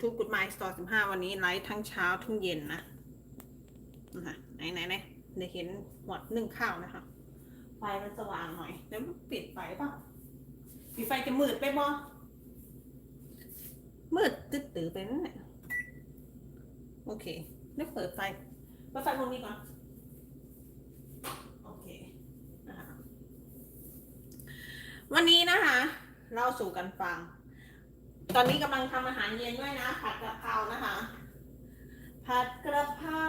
YouTube Good Mind Store 15 วันนี้ไลฟ์ทั้งเช้าทั้งเย็นนะนะคะไหนไหนไหนเดี๋ยวเห็นหมดนึ่งข้าวนะคะ ไฟมันสว่างหน่อยเดี๋ยวปิดไฟป่ะปิดไฟจะมืดไปบ่มืดตึ๊ดตื้อไปนั่นแหละโอเคเดี๋ยวเปิดไฟเปิดไฟตรงนี้ก่อนโอเคนะคะวันนี้นะคะเล่าสู่กันฟัง ตอนนี้กำลังทำอาหารเย็นด้วยนะ ผัดกะเพรานะคะ ผัดกระเพรา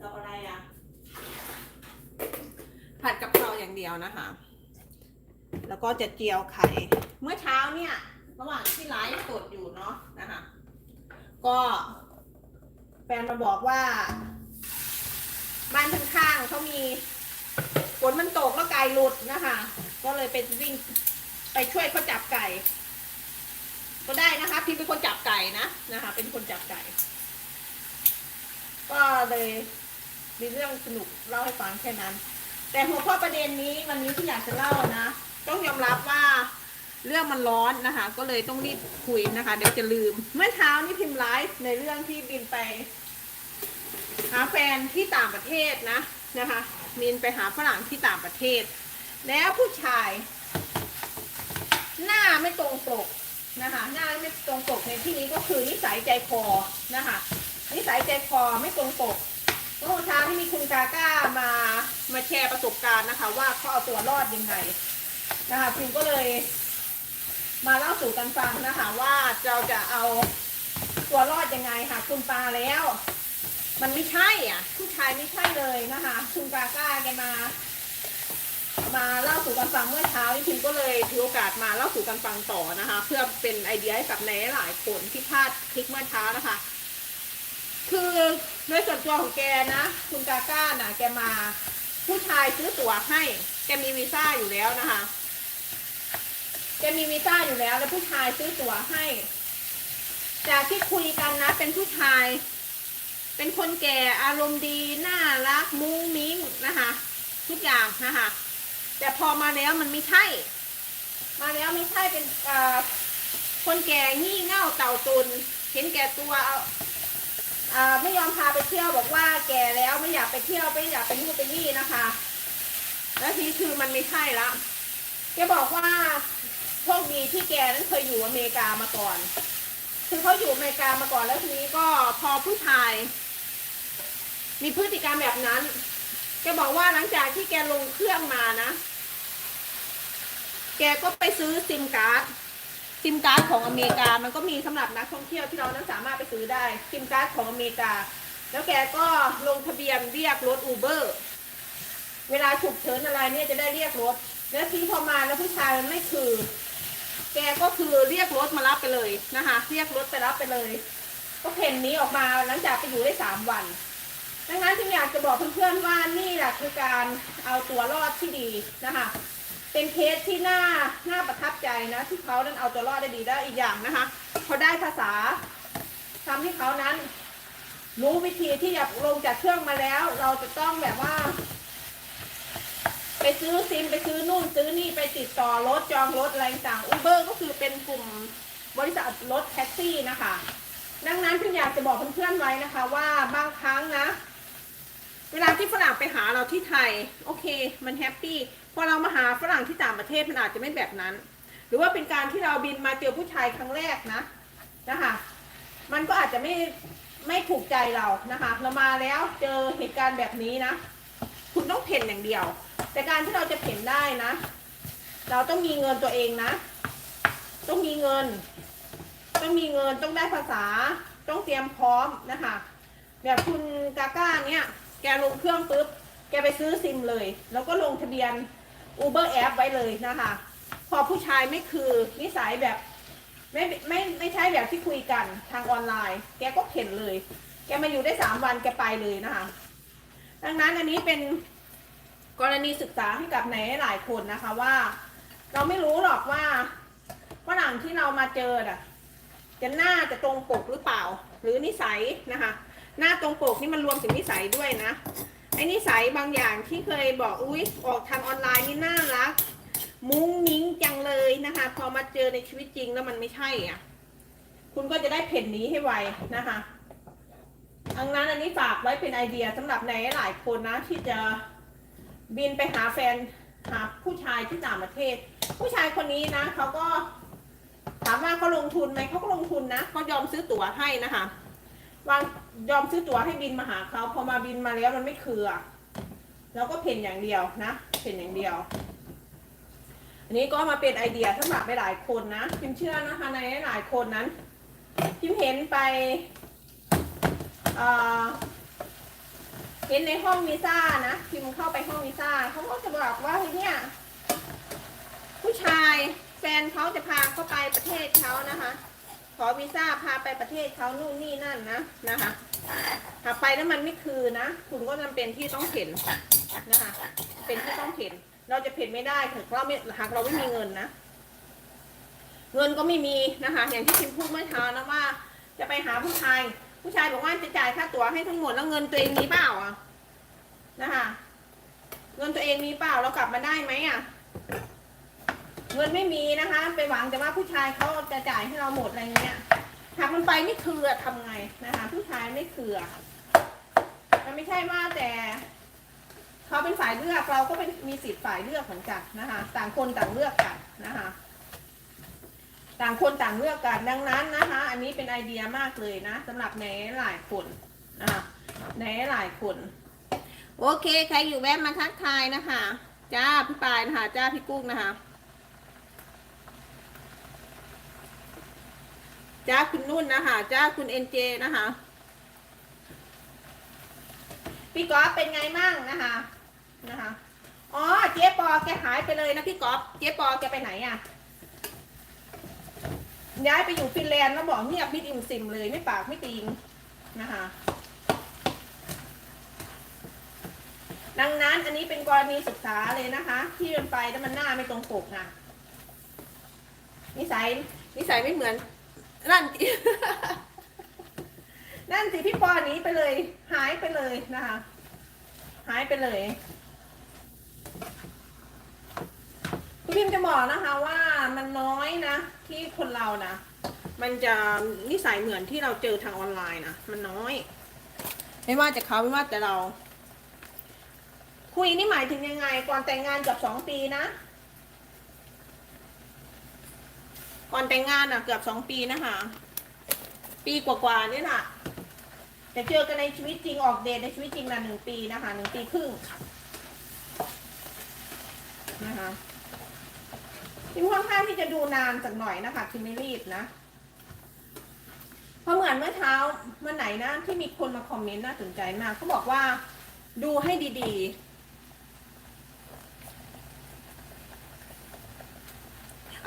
กับอะไรอะ ผัดกะเพราอย่างเดียวนะคะ แล้วก็จะเจียวไข่ เมื่อเช้าเนี่ย ระหว่างที่ไลฟ์สดอยู่เนาะนะคะ ก็แฟนมาบอกว่า บ้านข้างๆเขามีฝนมันตกแล้วไก่หลุดนะคะ ก็เลยไปวิ่งไปช่วยเขาจับไก่ ก็ได้นะคะพี่เป็นคนจับไก่นะนะคะ เป็นคนจับไก่ ก็เลยมีเรื่องสนุกเล่าให้ฟังแค่นั้น แต่หัวข้อประเด็นนี้วันนี้ที่อยากจะเล่านะ ต้องยอมรับว่าเรื่องมันร้อนนะคะ ก็เลยต้องรีบคุยนะคะ เดี๋ยวจะลืม เมื่อเช้านี่พิมพ์ไลฟ์ในเรื่องที่บินไป หาแฟนที่ต่างประเทศนะนะคะบินไปหาฝรั่งที่ต่างประเทศ แล้วผู้ชาย หน้าไม่ตรงปก นะคะหน้าไม่ตรงปกในที่นี้ก็คือนิสัยใจคอนะคะนิสัยใจคอไม่ตรงปกเมื่อเช้าที่มีคุณกาก้ามามาแชร์ประสบการณ์นะคะ ว่าเขาเอาตัวรอดยังไงนะคะพิมก็เลย มาเล่าสู่กันฟังนะคะ ว่าเราจะเอาตัวรอดยังไงหากคุณปาแล้ว มันไม่ใช่อะ ผู้ชายไม่ใช่เลยนะคะ คุณกาก้าแกมา มาเล่าสู่กันฟังเมื่อเช้านี่พิมก็เลยถือโอกาสมาเล่าสู่กันฟังต่อนะคะ เพื่อเป็นไอเดียให้กับในหลายคนที่พลาดคลิกเมื่อเช้านะคะ คือโดยส่วนตัวของแกนะคุณกาก้าน่ะ แกมาผู้ชายซื้อตั๋วให้ แกมีวีซ่าอยู่แล้วนะคะแกมีวีซ่าอยู่แล้ว แล้วผู้ชายซื้อตั๋วให้ จากที่คุยกันนะ เป็นผู้ชาย เป็นคนแก่อารมณ์ดี น่ารัก มุ้งมิ้งนะคะ ทุกอย่างนะคะ แต่พอมาแล้วมันไม่ใช่ มาแล้วไม่ใช่เป็นคนแก่งี่เง่าเต่าตุน เห็นแก่ตัวเอาอไม่ยอมพาไปเที่ยวบอกว่าแก่แล้วไม่อยากไปเที่ยวไม่อยากไปนู่นไปนี่นะคะ แล้วทีนี้คือมันไม่ใช่ละแกบอกว่าโชคดีที่แกนั้นเคยอยู่อเมริกามาก่อน คือเขาอยู่อเมริกามาก่อนแล้วทีนี้ก็พอผู้ชาย มีพฤติกรรมแบบนั้นแกบอกว่าหลังจากที่แกลงเครื่องมานะ แกก็ไปซื้อซิมการ์ดซิมการ์ดของอเมริกา มันก็มีสำหรับนักท่องเที่ยวที่เรานั้นสามารถไปซื้อได้ซิมการ์ดของอเมริกา แล้วแกก็ลงทะเบียนเรียกรถอูเบอร์เวลาฉุกเฉินอะไรเนี่ยจะได้เรียกรถ แล้วทีพอมาแล้วผู้ชายมันไม่คือ แกก็คือเรียกรถมารับไปเลยนะคะ เรียกรถไปรับไปเลย ก็เพ่นนี้ออกมาหลังจากไปอยู่ได้สามวันดังนั้นที่อยากจะบอกเพื่อนๆว่านี่แหละคือการเอาตัวรอดที่ดีนะคะ เป็นเคสที่น่าน่าประทับใจนะที่เขานั้นเอาตัวรอดได้ดีได้อีกอย่างนะคะเขาได้ภาษาทำให้เขานั้น รู้วิธีที่อยากลงจากเครื่องมาแล้ว เราจะต้องแบบว่า ไปซื้อซิมไปซื้อนู่นซื้อนี่ไปติดต่อรถจองรถอะไรต่างอูเบอร์ก็คือเป็นกลุ่มบริษัทรถแท็กซี่นะคะ ดังนั้นพี่อยากจะบอกเพื่อนๆไว้นะคะ ว่าบางครั้งนะ เวลาที่ฝรั่งไปหาเราที่ไทย โอเค มันแฮปปี้ พอเรามาหาฝรั่งที่ต่างประเทศมันอาจจะไม่แบบนั้น หรือว่าเป็นการที่เราบินมาเจอผู้ชายครั้งแรกนะนะคะมันก็อาจจะไม่ไม่ถูกใจเรานะคะ เรามาแล้วเจอเหตุการณ์แบบนี้นะ คุณต้องเพ่นอย่างเดียว แต่การที่เราจะเพ่นได้นะ เราต้องมีเงินตัวเองนะ ต้องมีเงิน ต้องมีเงินต้องได้ภาษา ต้องเตรียมพร้อมนะคะ แบบคุณกาก้าเนี่ยแกลงเครื่องปุ๊บแกไปซื้อซิมเลย แล้วก็ลงทะเบียน Uber App ไว้เลยนะคะ พอผู้ชายไม่คือนิสัยแบบไม่ไม่ไม่ใช่แบบที่คุยกันทางออนไลน์ แกก็เข็นเลย แกมาอยู่ได้สามวันแกไปเลยนะคะ ดังนั้นอันนี้เป็นกรณีศึกษาให้กับไหนหลายคนนะคะว่า เราไม่รู้หรอกว่าฝรั่งที่เรามาเจอน่ะจะหน้าจะตรงปกหรือเปล่า หรือนิสัยนะคะ หน้าตรงปกนี่มันรวมถึงนิสัยด้วยนะ อ้นิสัยบางอย่างที่เคยบอกอุ้ยออกทางออนไลน์นี่น่ารัก มุ้งมิ้งจังเลยนะคะ พอมาเจอในชีวิตจริงแล้วมันไม่ใช่อะ คุณก็จะได้เพ่นนี้ให้ไวนะคะดังนั้นอันนี้ฝากไว้เป็นไอเดียสำหรับในหลายคนนะ ที่จะบินไปหาแฟนหาผู้ชายที่ต่างประเทศ ผู้ชายคนนี้นะเขาก็ถามว่าเขาลงทุนไหมเขาก็ลงทุนนะเขายอมซื้อตั๋วให้นะคะวาง ยอมซื้อตั๋วให้บินมาหาเขาพอมาบินมาแล้วมันไม่คืออะเราก็เพ่นอย่างเดียวนะเพ่นอย่างเดียว อันนี้ก็มาเป็นไอเดียสำหรับหลายคนนะพิมเชื่อนะคะในหลายคนนั้นพิมเห็นไปเห็นในห้องวีซ่านะพิมเข้าไปห้องวีซ่าเขาก็จะบอกว่าเฮ้ยเนี่ยผู้ชายแฟนเขาจะพาเขาไปประเทศเขานะคะ อวีซ่าพาไปประเทศเขานู่นนี่นั่นนะนะคะหากไปแล้วมันไม่คือนะ คุณก็จำเป็นที่ต้องเข็นนะคะ เป็นที่ต้องเข็น เราจะเข็นไม่ได้หากเราไม่หากเราไม่มีเงินนะ เงินก็ไม่มีนะคะ อย่างที่พิมพูดเมื่อเช้านะว่า จะไปหาผู้ชาย ผู้ชายบอกว่าจะจ่ายค่าตั๋วให้ทั้งหมดแล้วเงินตัวเองมีเปล่าอะนะคะ เงินตัวเองมีเปล่าเรากลับมาได้ไหมอะ เงินไม่มีนะคะ ไปหวังแต่ว่าผู้ชายเขาจะจ่ายให้เราหมดอะไรเงี้ยหากมันไปไม่คือทำไงนะคะ ผู้ชายไม่คือมันไม่ใช่ว่าแต่เขาเป็นฝ่ายเลือกเราก็เป็นมีสิทธิ์ฝ่ายเลือกเหมือนกันนะคะ ต่างคนต่างเลือกกันนะคะ ต่างคนต่างเลือกกันดังนั้นนะคะ อันนี้เป็นไอเดียมากเลยนะสำหรับในหลายคนนะคะในหลายคน โอเค ใครอยู่แวะมาทักทายนะคะ จ้าพี่ปายนะคะ จ้าพี่กุ้งนะคะ จ้าคุณนุ่นนะคะจ้าคุณเอ็นเจนะคะพี่ก๊อฟเป็นไงมั่งนะคะนะคะอ๋อเจ๊ปอแกหายไปเลยนะพี่ก๊อฟเจ๊ปอแกไปไหนอะ่ะย้ายไปอยู่ฟินแลนด์แล้วบอกเงียบมิดอิมซิมเลยไม่ปากไม่ตีงนะคะดังนั้นอันนี้เป็นกรณีศึกษาเลยนะคะ ที่เดินไปแล้วมันหน้าไม่ตรงปกนะนิสัยนิสัยไม่เหมือน นั่น นั่นสิพี่ปอหนี้ไปเลย หายไปเลยนะคะ หายไปเลยพี่พิมจะบอกนะคะว่ามันน้อยนะ ที่คนเรานะมันจะนิสัยเหมือนที่เราเจอทางออนไลน์นะมันน้อย ไม่ว่าจะเขาไม่ว่าแต่เรา คุยนี่หมายถึงยังไง ก่อนแต่งงานกับสองปีนะ ก่อนแต่งงานอะเกือบสองปีนะคะ ปีกว่าๆเนี่ยนะแต่เจอกันในชีวิตจริงออกเดทในชีวิตจริงนะหนึ่งปีนะคะหนึ่งปีครึ่งนะคะที่ค่อนข้างที่จะดูนานสักหน่อยนะคะคือไม่รีบนะ เพราะเหมือนเมื่อเช้าเมื่อไหนนะที่มีคนมาคอมเมนต์น่าสนใจมากเขาบอกว่าดูให้ดีๆ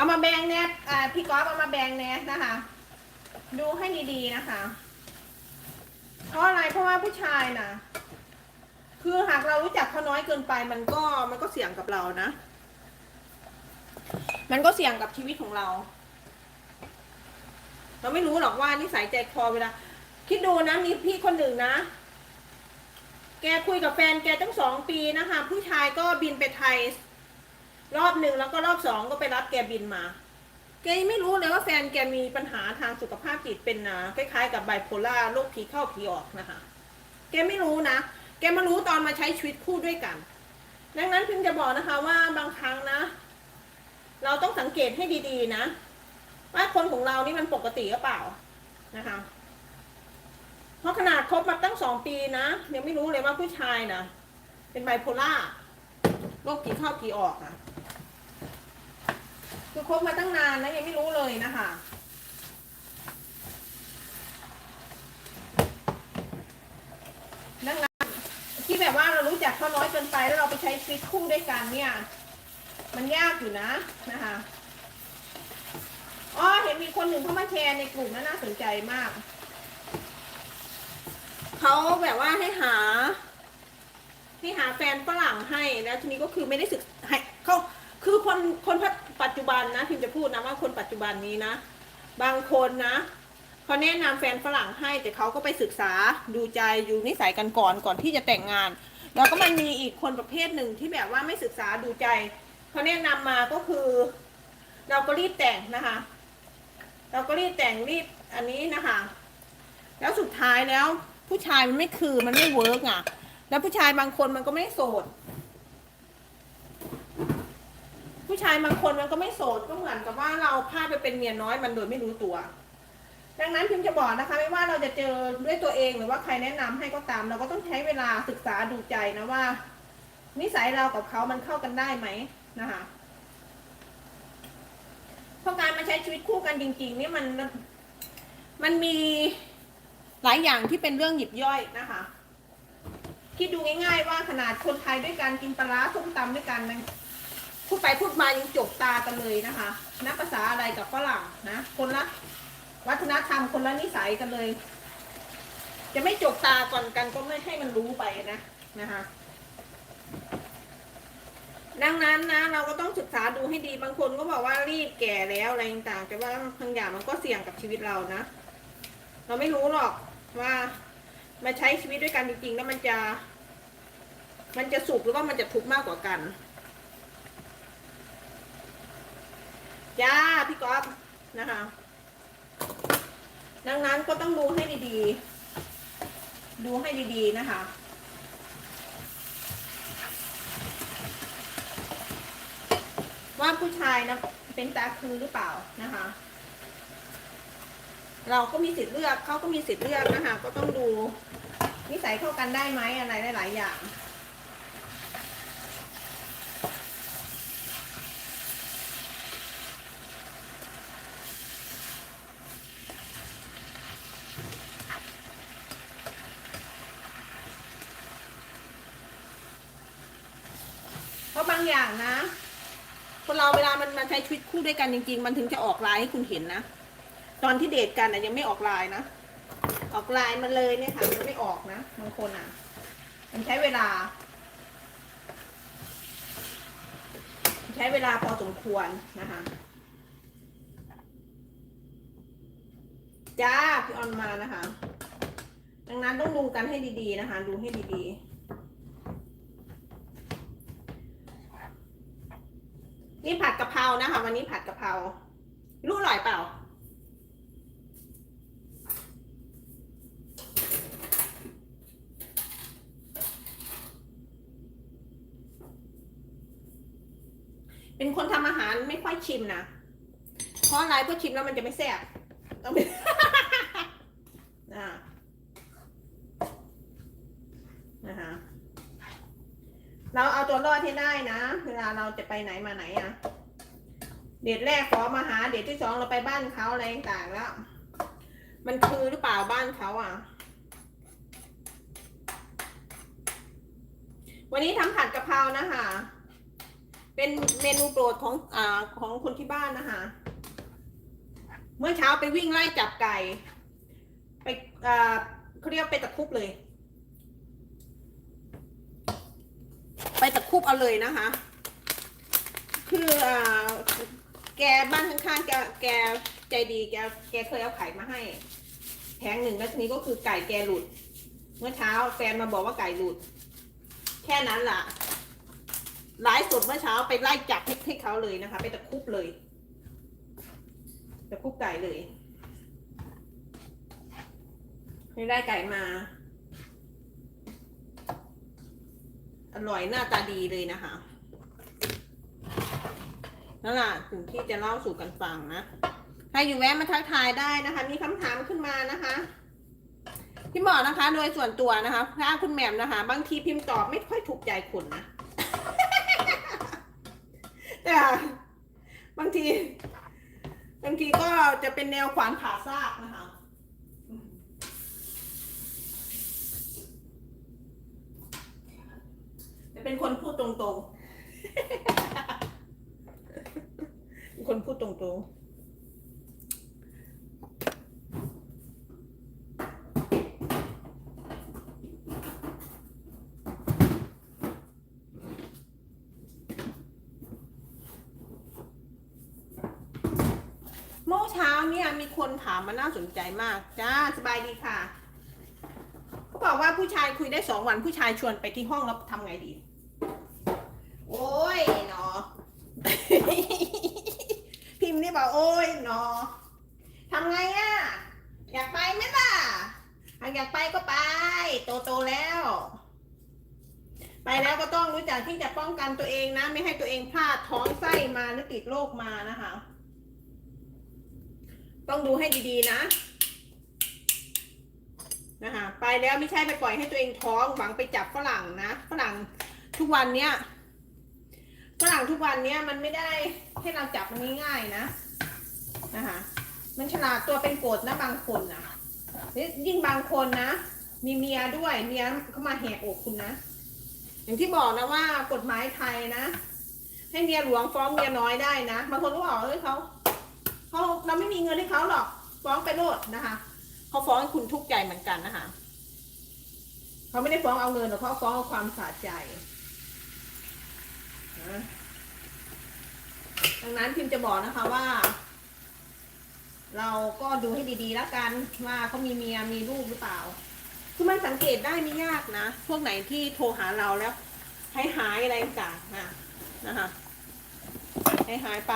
เอามาแบ่งแนทอ่าพี่ก๊อฟเอามาแบ่งแนทนะคะ ดูให้ดีๆนะคะ เพราะอะไรเพราะว่าผู้ชายนะคือหากเรารู้จักเขาน้อยเกินไป มันก็มันก็เสี่ยงกับเรานะ มันก็เสี่ยงกับชีวิตของเรา เราไม่รู้หรอกว่านิสัยใจคอเวลาคิดดูนะมีพี่คนหนึ่งนะ แกคุยกับแฟนแกตั้งสองปีนะคะ ผู้ชายก็บินไปไทย รอบหนึ่งแล้วก็รอบสองก็ไปรับแกบินมา แกยังไม่รู้เลยว่าแฟนแกมีปัญหาทางสุขภาพจิตเป็นนะคล้ายๆกับไบโพล่าโรคผีเข้าผีออกนะคะ แกไม่รู้นะ แกมารู้ตอนมาใช้ชีวิตคู่ด้วยกัน ดังนั้นพิมจะบอกนะคะว่าบางครั้งนะ เราต้องสังเกตให้ดีๆนะ ว่าคนของเรานี่มันปกติหรือเปล่านะคะเพราะขนาดคบมาตั้งสองปีนะยังไม่รู้เลยว่าผู้ชายนะเป็นไบโพล่าโรคผีเข้าผีออกอะ คือคบมาตั้งนานนะยังไม่รู้เลยนะคะดังนั้นที่แบบว่าเรารู้จักเขาน้อยเกินไปแล้วเราไปใช้ชีวิตคู่ด้วยกันเนี่ย มันยากอยู่นะนะคะอ๋อเห็นมีคนหนึ่งเข้ามาแชร์ในกลุ่มนะน่าสนใจมากเขาแบบว่าให้หา ให้หาแฟนฝรั่งให้แล้วทีนี้ก็คือไม่ได้ศึกให้เขาคือคนคน ปัจจุบันนะพิมจะพูดนะว่าคนปัจจุบันนี้นะ บางคนนะเขาแนะนำแฟนฝรั่งให้แต่เขาก็ไปศึกษาดูใจอยู่นิสัยกันก่อนก่อนที่จะแต่งงาน แล้วก็มันมีอีกคนประเภทหนึ่งที่แบบว่าไม่ศึกษาดูใจเขาแนะนำมาก็คือ เราก็รีบแต่งนะคะ เราก็รีบแต่งรีบอันนี้นะคะ แล้วสุดท้ายแล้วผู้ชายมันไม่คือมันไม่เวิร์กอะ แล้วผู้ชายบางคนมันก็ไม่โสด ผู้ชายบางคนมันก็ไม่โสดก็เหมือนกับว่าเราพลาดไปเป็นเมียน้อยมันโดยไม่รู้ตัว ดังนั้นพิมจะบอกนะคะ ไม่ว่าเราจะเจอด้วยตัวเองหรือว่าใครแนะนำให้ก็ตาม เราก็ต้องใช้เวลาศึกษาดูใจนะว่า นิสัยเรากับเขามันเข้ากันได้ไหมนะคะเพราะการมาใช้ชีวิตคู่กันจริง ๆ นี่มันมันมีหลายอย่างที่เป็นเรื่องหยิบย่อยนะคะคิดดูง่ายๆว่าขนาดคนไทยด้วยกันกินปลาร้าส้มตำด้วยกันนพูด ไปพูดมายังจกตากันเลยนะคะ นับภาษาอะไรกับฝรั่งนะ คนละวัฒนธรรมคนละนิสัยกันเลย จะไม่จกตาก่อนกันก็ไม่ให้มันรู้ไปนะนะคะ ดังนั้นนะเราก็ต้องศึกษาดูให้ดีบางคนก็บอกว่ารีบแก่แล้วอะไรต่างๆแต่ว่าบางอย่างมันก็เสี่ยงกับชีวิตเรานะ เราไม่รู้หรอกว่ามาใช้ชีวิตด้วยกันจริงๆ แล้วมันจะ มันจะสุขหรือว่ามันจะทุกข์มากกว่ากัน จ้าพี่ก๊อฟนะคะ ดังนั้นก็ต้องดูให้ดีๆ ดูให้ดีๆนะคะว่าผู้ชายนะเป็นตาคือหรือเปล่านะคะ เราก็มีสิทธิ์เลือกเขาก็มีสิทธิ์เลือกนะคะ ก็ต้องดูนิสัยเข้ากันได้ไหมอะไรหลาย ๆ อย่าง ราะบางอย่างนะ คนเราเวลามันมาใช้ชีวิตคู่ด้วยกันจริง ๆ มันถึงจะออกลน์ให้คุณเห็นนะ ตอนที่เดทกันนะยังไม่ออกลน์นะ ออกลน์มาเลยเนี่ยค่ะมันไม่ออกนะบางคนอะ มันใช้เวลา ใช้เวลาพอสมควรนะคะจ้าพี่ออนมานะคะ ดังนั้นต้องดูกันให้ดีๆนะคะ ดูให้ดีๆ นี่ผัดกะเพรานะคะ วันนี้ผัดกะเพรารู้อร่อยเปล่า เป็นคนทำอาหารไม่ค่อยชิมนะ เพราะอะไรเพราะชิมแล้วมันจะไม่แซ่บต้องเป็นอ่านะคะ เราเอาตัวรอดให้ได้นะ เวลาเราจะไปไหนมาไหนอะเดทแรกขอมาหา เดทที่สองเราไปบ้านเขาอะไรต่างๆแล้ว มันคือหรือเปล่าบ้านเขาอะ วันนี้ทำผัดกะเพรานะคะ เป็นเมนูโปรดของอ่าของคนที่บ้านนะคะ เมื่อเช้าไปวิ่งไล่จับไก่ ไปอ่าเขาเรียกไปตะคุบเลย ไปตะครุบเอาเลยนะคะ คืออ่าแกบ้านข้างๆแกแกใจดีแกแกเคยเอาไข่มาให้แผงหนึ่งแล้วทีนี้ก็คือไก่แกหลุด เมื่อเช้าแฟนมาบอกว่าไก่หลุด แค่นั้นล่ะไลฟ์สดเมื่อเช้าไปไล่จับให้ให้เขาเลยนะคะ ไปตะคุบเลยตะคุบไก่เลยให้ได้ไก่มา อร่อยหน้าตาดีเลยนะคะนั่นแหละถึงที่จะเล่าสู่กันฟังนะใครอยู่แวะมาทักทายได้นะคะ มีคำถามขึ้นมานะคะพี่หมอนะคะ โดยส่วนตัวนะคะถ้าคุณแหม่มนะคะ บางทีพิมพ์ตอบไม่ค่อยถูกใจคนนะแต่บางทีบางทีก็จะเป็นแนวขวานผ่าซากนะคะ จะ เป็นคนพูดตรงๆเป็นคนพูดตรงๆเมื่อเช้าเนี่ยมีคนถามมาน่าสนใจมากจ้าสบายดีค่ะเขาบอกว่าผู้ชายคุยได้สองวันผู้ชายชวนไปที่ห้องแล้วทำไงดี โอ้ยเนาะพิมพ์นี่บอกโอ้ยเนาะทำไงอะอยากไปก็ไป โตโตแล้ว ไปแล้วก็ต้องรู้จักที่จะป้องกันตัวเองนะ ไม่ให้ตัวเองพลาดท้องไส้มาหรือติดโรคมานะคะ ต้องดูให้ดีๆนะนะคะไปแล้วไม่ใช่ไปปล่อยให้ตัวเองท้องหวังไปจับฝรั่งนะฝรั่งทุกวันเนี้ย ทุกวันเนี้ยมันไม่ได้ให้เราจับมันง่ายๆนะนะคะมันฉลาดตัวเป็นโกดนะบางคนนะยิ่งบางคนนะ มีเมียด้วยเมียเข้ามาแหกอกคุณนะ อย่างที่บอกนะว่ากฎหมายไทยนะ ให้เมียหลวงฟ้องเมียน้อยได้นะบางคนก็บอกเอ้ยเขาเขาเราไม่มีเงินให้เขาหรอกฟ้องไปโลดนะคะเขาฟ้องคุณทุกข์ใจเหมือนกันนะคะเขาไม่ได้ฟ้องเอาเงินหรอกเขาฟ้องเอาความสะใจนะ ดังนั้นพิมจะบอกนะคะว่า เราก็ดูให้ดีๆแล้วกันว่าเขามีเมียมีลูกหรือเปล่า คือมันสังเกตได้ไม่ยากนะ พวกไหนที่โทรหาเราแล้วให้หายอะไรต่างๆนะนะคะให้หายไป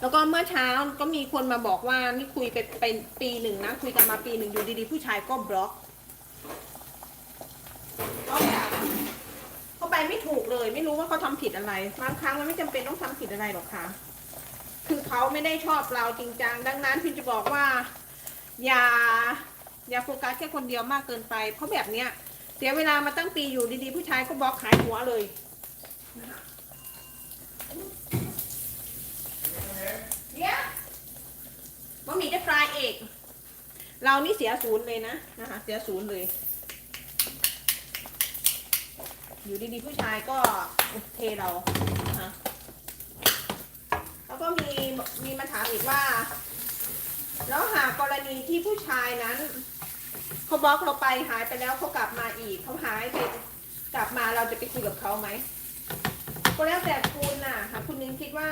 แล้วก็เมื่อเช้าก็มีคนมาบอกว่านี่คุยไปเป็นปีหนึ่งนะคุยกันมาปีหนึ่งอยู่ดีๆ ผู้ชายก็บล็อกแบบเขา ไม่ถูกเลย ไม่รู้ว่าเขาทำผิดอะไรบางครั้งมันไม่จำเป็นต้องทำผิดอะไรหรอกค่ะ คือเขาไม่ได้ชอบเราจริงจังดังนั้นพิมจะบอกว่า อย่า อย่าโฟกัสแค่คนเดียวมากเกินไป เพราะแบบเนี้ยเสียเวลามาตั้งปีอยู่ดีๆ ผู้ชายก็บล็อกขายหัวเลยเดี๋ยวว่ามีได้ฟรายเอกเรานี่เสียศูนย์เลยนะนะคะเสียศูนย์เลย อยู่ดีๆผู้ชายก็เทเรานะคะแล้วก็มีมีมาถามอีกว่า แล้วหากกรณีที่ผู้ชายนั้นเขาบล็อกเราไปหายไปแล้วเขากลับมาอีกเขาหายไปกลับมาเราจะไปคุยกับเขาไหมก็แล้วแต่คุณน่ะหากคุณนึงคิดว่า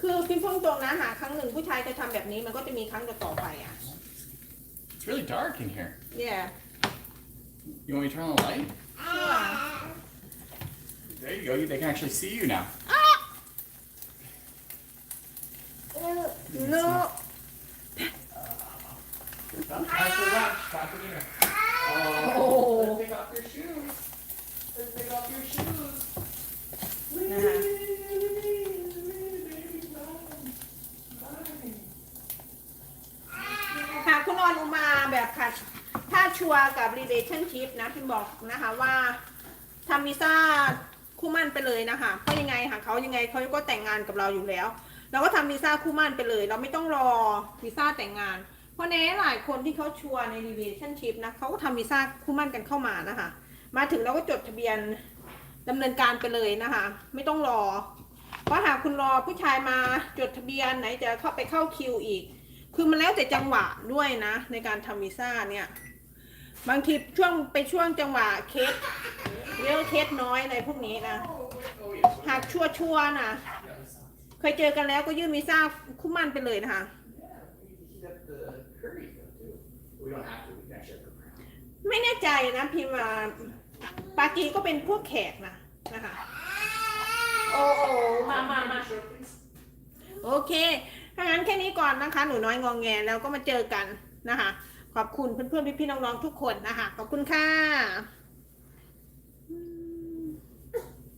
คือพิมพ์พูดตรงนะหากครั้งหนึ่งผู้ชายจะทำแบบนี้มันก็จะมีครั้งต่อๆไปอะ It's really dark in here. yeah You want me to turn on the light? sure There you go. You- They can actually see you now. no Time for lunch. Time for dinner. Oh, Oh. let's take off your shoes. Let's take off your shoes. นะคะ หากคุณออนอุมาแบบค่ะ ถ้า ชัวกับ relationship นะพิมบอกนะคะว่าทำวีซ่าคู่มั่นไปเลยนะคะเพราะยังไงหาเขายังไงเขาก็แต่งงานกับเราอยู่แล้ว เราก็ทำวีซ่าคู่มั่นไปเลย เราไม่ต้องรอวีซ่าแต่งงาน เพราะในหลายคนที่เขาชัวร์ใน relationship นะเขาก็ทำวีซ่าคู่มั่นกันเข้ามานะคะ มาถึงเราก็จดทะเบียนดำเนินการไปเลยนะคะ ไม่ต้องรอ เพราะหากคุณรอผู้ชายมาจดทะเบียนไหนจะเข้าไปเข้าคิวอีก คือมันแล้วแต่จังหวะด้วยนะ ในการทำวีซ่าเนี่ย บางทีช่วงไปช่วงจังหวะเคสเรียกว่าเคสน้อยอะไรพวกนี้นะ Oh, yes. หากชัวชัวร์ๆนะเคยเจอกันแล้วก็ยื่นวีซ่าคู่มั่นไปเลยนะคะ Yeah, we can heat up the curry though, too. We don't have to. We can actually cook around. ไม่แน่ใจนะพิมพ์ว่าปากีก็เป็นพวกแขกนะนะคะโอ้โอ้มามามา Sure, please. โอเคถ้างั้นแค่นี้ก่อนนะคะ หนูน้อยงองแงแล้วก็มาเจอกันนะคะ ขอบคุณเพื่อนๆพี่ๆน้องๆทุกคนนะคะ ขอบคุณค่ะ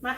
มา